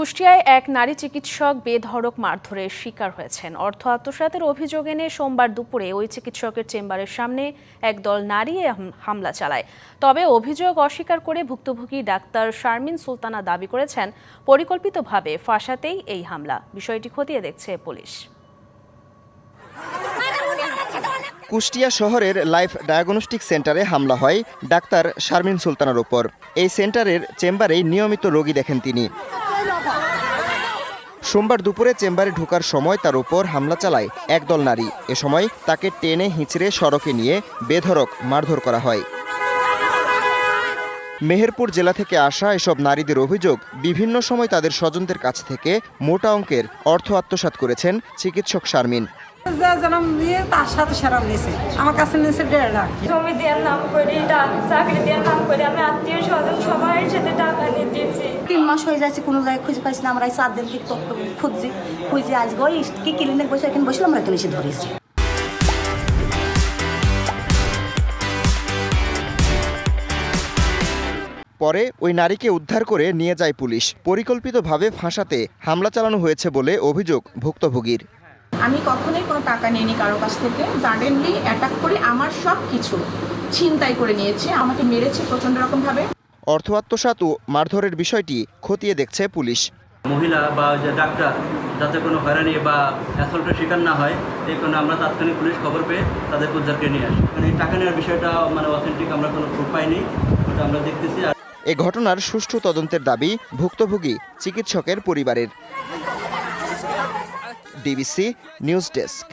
কুষ্টিয়ায় এক নারী চিকিৎসক বেধড়ক মারধরের শিকার হয়েছেন। অর্থ আত্মসাতের অভিযোগ এনে সোমবার দুপুরে ওই চিকিৎসকের চেম্বারের সামনে একদল নারী হাম- হামলা চালায়। তবে অভিযোগ অস্বীকার করে ভুক্তভোগী ডাক্তার শারমিন সুলতানা দাবি করেছেন, পরিকল্পিতভাবে ফাঁসাতেই এই হামলা। বিষয়টি খতিয়ে দেখছে পুলিশ। কুষ্টিয়া শহরের লাইফ ডায়াগনস্টিক সেন্টারে হামলা হয় ডাক্তার শারমিন সুলতানার ওপর এই সেন্টারের চেম্বারেই নিয়মিত রোগী দেখেন তিনি। সোমবার দুপুরে চেম্বারে ঢোকার সময় তার উপর হামলা চালায় একদল নারী। এ সময় তাকে টেনে হিঁচড়ে সড়কে নিয়ে বেধরক মারধর করা হয়। মেহেরপুর জেলা থেকে আসা এসব নারীদের অভিযোগ, বিভিন্ন সময় তাদের স্বজনদের কাছ থেকে মোটা অঙ্কের অর্থ আত্মসাত করেছেন চিকিৎসক শারমিন। জনম দিয়ে তার সাথে সেরাম নিয়েছে। আমার কাছে নিয়েছে দেড় লাখ। জমি দেওয়ার নাম করে চাকরি দেওয়ার নাম করে আমি আত্মীয় স্বজন সবার সাথে টাকা নিয়ে দিয়েছি। তিন মাস হয়ে যাচ্ছে কোনো জায়গায় খুঁজে পাইছি না আমরা এই চার দিন কি খুঁজছি। খুঁজে আজকে কি ক্লিনিক বসে এখানে বসলাম আমরা এখানে এসে ধরেছি। পরে ওই নারীকে উদ্ধার করে নিয়ে যায় পুলিশ। পরিকল্পিতভাবে ফাঁসাতে হামলা চালানো হয়েছে বলে অভিযোগ ভুক্তভোগীর। আমি কখনোই কোনো টাকা নিইনি কারও কাছ থেকে। সাডেনলি অ্যাটাক করে আমার সব কিছু ছিনতাই করে নিয়েছে আমাকে মেরেছে প্রচণ্ড রকমভাবে। অর্থ আত্মসাৎ ও মারধরের বিষয়টি খতিয়ে দেখছে পুলিশ। মহিলা বা যে ডাক্তার যাতে কোনো হয়রানি বা অ্যাসল্টের শিকার না হয় এই কারণে আমরা তাৎক্ষণিক পুলিশ খবর পেয়ে তাদের উদ্ধারকে নিয়ে আসি। মানে এই টাকা নেওয়ার বিষয়টা মানে অথেন্টিক আমরা কোনো প্রুফ পাইনি ওটা আমরা দেখতেছি আর এ ঘটনার সুষ্ঠু তদন্তের দাবি ভুক্তভোগী চিকিৎসকের পরিবারের। DBC news desk